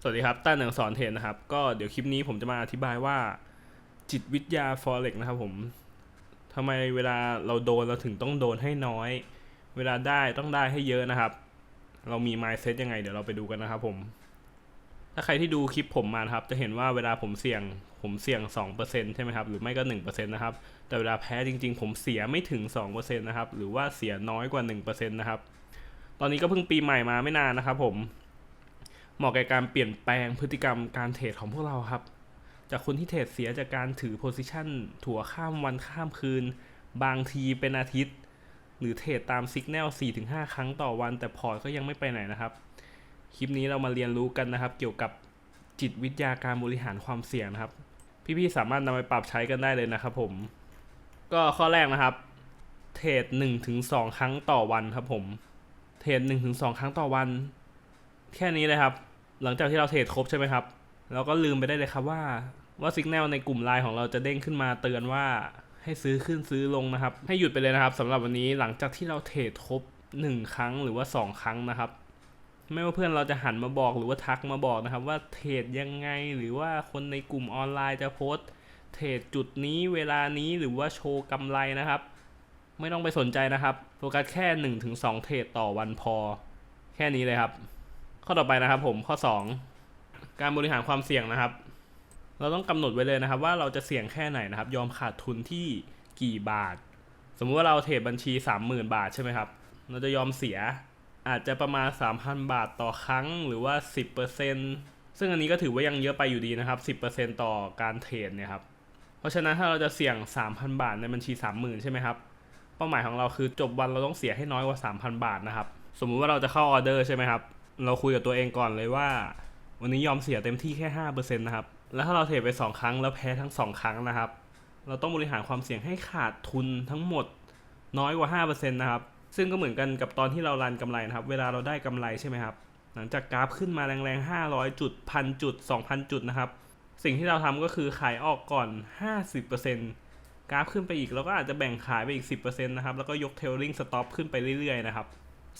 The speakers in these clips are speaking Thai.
สวัสดีครับต้าหนังสอนเทนนะครับ ก็เดี๋ยวคลิปนี้ผมจะมาอธิบายว่า จิตวิทยา forex นะครับผมทำไมเวลาเราโดนเราถึงต้องโดนให้น้อย เวลาได้ต้องได้ให้เยอะนะครับ เรามี mindset ยังไง เดี๋ยวเราไปดูกันนะครับผมถ้าใครที่ดูคลิปผมมาครับ จะเห็นว่าเวลาผมเสี่ยงผมเสี่ยง 2%ใช่ไหมครับ หรือไม่ก็ 1%นะครับ แต่เวลาแพ้จริงๆ ผมเสียไม่ถึง 2%นะครับ หรือว่าเสียน้อยกว่า 1%นะครับ ตอนนี้ก็เพิ่งปีใหม่มาไม่นานนะครับผม เหมาะแก่การเปลี่ยนแปลงพฤติกรรมการเทรดของพวกเราครับ จากคนที่เทรดเสียจากการถือโพซิชันถั่วข้ามวันข้ามคืน บางทีเป็นอาทิตย์ หรือเทรดตามสัญญาณ4-5 ครั้งต่อวัน แต่พอร์ตก็ยังไม่ไปไหนนะครับ คลิปนี้เรามาเรียนรู้กันนะครับ เกี่ยวกับจิตวิทยาการบริหารความเสี่ยงนะครับ พี่ๆสามารถนำไปปรับใช้กันได้เลยนะครับผม ก็ข้อแรกนะครับ เทรด1-2 ครั้งต่อวันครับผม เทรด1-2 ครั้งต่อวัน แค่นี้เลยครับ หลังจากที่เราเทรดครบใช่ไหมครับ เราก็ลืมไปได้เลยครับว่าว่าสัญญาณในกลุ่มไลน์ของเราจะเด้งขึ้นมาเตือนว่าให้ซื้อขึ้นซื้อลงนะครับ ให้หยุดไปเลยนะครับสำหรับวันนี้หลังจากที่เราเทรดครบ 1 ครั้งหรือว่า 2 ครั้งนะครับ ไม่ว่าเพื่อนเราจะหันมาบอกหรือว่าทักมาบอกนะครับ ว่าเทรดยังไงหรือว่าคนในกลุ่มออนไลน์จะโพสต์เทรดจุดนี้เวลานี้หรือว่าโชว์กำไรนะครับ ไม่ต้องไปสนใจนะครับโฟกัสแค่ 1-2 เทรดต่อวันพอ แค่นี้เลยครับ ข้อต่อไปนะครับ ผมข้อ 2 การบริหารความเสี่ยงนะครับ เราต้องกำหนดไว้เลยนะครับ ว่าเราจะเสี่ยงแค่ไหนนะครับ ยอมขาดทุนที่กี่บาท สมมุติว่าเราเทรดบัญชี 30,000 บาทใช่ไหมครับ เราจะยอมเสียอาจจะประมาณ 3,000 บาทต่อครั้งหรือว่า 10%ซึ่งอันนี้ก็ถือว่ายังเยอะไปอยู่ดีนะครับ 10%ต่อการเทรดเนี่ยครับเพราะฉะนั้นถ้าเราจะเสี่ยง 3,000 บาทในบัญชี 30,000 ใช่ไหมครับเป้าหมายของเราคือจบวันเราต้องเสียให้น้อยกว่า 3,000 บาทนะครับ สมมุติว่าเราจะเข้าออเดอร์ใช่ไหมครับ เราคุยกับตัวเองก่อนเลยว่า วันนี้ยอมเสียเต็มที่แค่ห้าเปอร์เซ็นต์นะครับ แล้วถ้าเราเทรดไปสองครั้งแล้วแพ้ทั้งสองครั้งนะครับ เราต้องบริหารความเสี่ยงให้ขาดทุนทั้งหมดน้อยกว่าห้าเปอร์เซ็นต์นะครับ ซึ่งก็เหมือนกันกับตอนที่เรารันกำไรนะครับ เวลาเราได้กำไรใช่ไหมครับ หลังจากกราฟขึ้นมาแรงๆห้าร้อยจุดพันจุดสองพันจุดนะครับ สิ่งที่เราทำก็คือขายออกก่อนห้าสิบเปอร์เซ็นต์กราฟขึ้นไปอีกเราก็อาจจะแบ่งขายไปอีกสิบเปอร์เซ็นต์นะครับ แล้วก็ยกเทลลิงสต็อปขึ้นไปเรื่อยๆนะครับ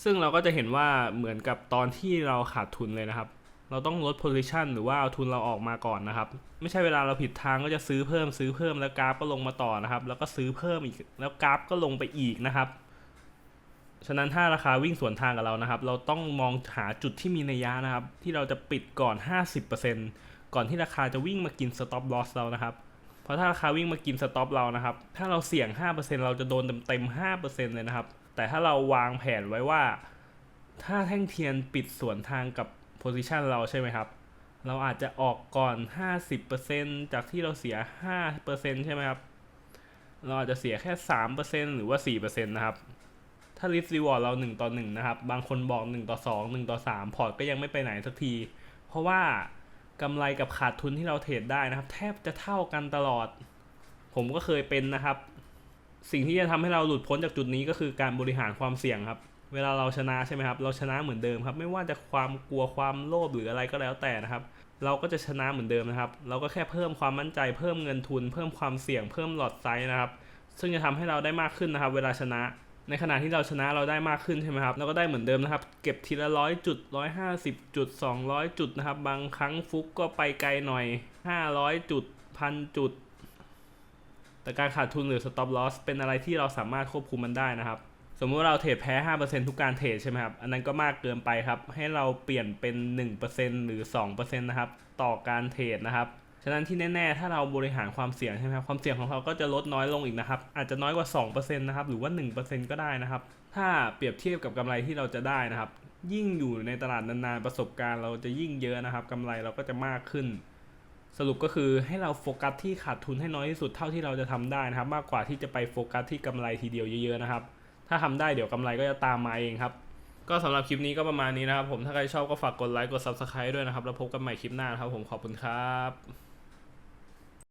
ซึ่งเราก็จะเห็นว่าเหมือนกับตอนที่เราขาดทุนเลยนะครับ เราต้องลด position หรือว่าเอาทุนเราออกมาก่อนนะครับ ไม่ใช่เวลาเราผิดทางก็จะซื้อเพิ่มซื้อเพิ่มแล้วกราฟก็ลงมาต่อนะครับ แล้วก็ซื้อเพิ่มอีกแล้วกราฟก็ลงไปอีกนะครับฉะนั้นถ้าราคาวิ่งสวนทางกับเรานะครับ เราต้องมองหาจุดที่มีนัยยะนะครับ ที่เราจะปิดก่อน 50%ก่อนที่ราคาจะวิ่งมากิน stop loss เรานะครับ เพราะถ้าราคาวิ่งมากิน stop เรานะครับ ถ้าเราเสี่ยง 5%เราจะโดนเต็มๆ5%เลยนะครับ แต่ถ้าเราวางแผนไว้ว่า ถ้าแท่งเทียนปิดสวนทางกับ position เราใช่ไหมครับ เราอาจจะออกก่อน 50%จากที่เราเสีย 5%ใช่ไหมครับ เราอาจจะเสียแค่ 3%หรือว่า 4%นะครับ ถ้า risk reward เรา 1 ต่อ 1 นะครับ บางคนบอก 1 ต่อ 2 1 ต่อ 3 พอร์ตก็ยังไม่ไปไหนสักที เพราะว่ากำไรกับขาดทุนที่เราเทรดได้นะครับ แทบจะเท่ากันตลอด ผมก็เคยเป็นนะครับ สิ่งที่จะทำให้เราหลุดพ้นจากจุดนี้ก็คือการบริหารความเสี่ยงครับ เวลาเราชนะใช่ไหมครับ เราชนะเหมือนเดิมครับ ไม่ว่าจะความกลัวความโลภหรืออะไรก็แล้วแต่นะครับ เราก็จะชนะเหมือนเดิมนะครับ เราก็แค่เพิ่มความมั่นใจ เพิ่มเงินทุน เพิ่มความเสี่ยง เพิ่มหลอดไซส์นะครับ ซึ่งจะทำให้เราได้มากขึ้นนะครับ เวลาชนะ ในขณะที่เราชนะเราได้มากขึ้นใช่ไหมครับ เราก็ได้เหมือนเดิมนะครับ เก็บทีละร้อยจุดร้อยห้าสิบจุดสองร้อยจุดนะครับ บางครั้งฟุกก็ไปไกลหน่อยห้าร้อยจุดพันจุด แต่การขาดทุนหรือ stop loss เป็นอะไรที่เราสามารถควบคุมมันได้นะครับ สมมติว่าเราเทรดแพ้ 5%ทุกการเทรดใช่ไหมครับ อันนั้นก็มากเกินไปครับ ให้เราเปลี่ยนเป็น 1%หรือ 2%นะครับ ต่อการเทรดนะครับฉะนั้นที่แน่ ๆ ถ้าเราบริหารความเสี่ยงใช่ไหมครับ ความเสี่ยงของเราก็จะลดน้อยลงอีกนะครับ อาจจะน้อยกว่า 2%นะครับ หรือว่า 1%ก็ได้นะครับ ถ้าเปรียบเทียบกับกำไรที่เราจะได้นะครับ ยิ่งอยู่ในตลาดนานๆ ประสบการณ์เราจะยิ่งเยอะนะครับกำไรเราก็จะมากขึ้น สรุปก็คือให้เราโฟกัสที่ขาดทุนให้น้อยที่สุดเท่าที่เราจะทำได้นะครับ มากกว่าที่จะไปโฟกัสที่กำไรทีเดียวเยอะๆนะครับ ถ้าทำได้เดี๋ยวกำไรก็จะตามมาเองครับ ก็สำหรับคลิปนี้ก็ประมาณนี้นะครับผมถ้าใครชอบก็ฝากกดไลค์กด subscribe ด้วยนะครับ แล้วพบกันใหม่คลิปหน้านครับผมขอบคุณครับ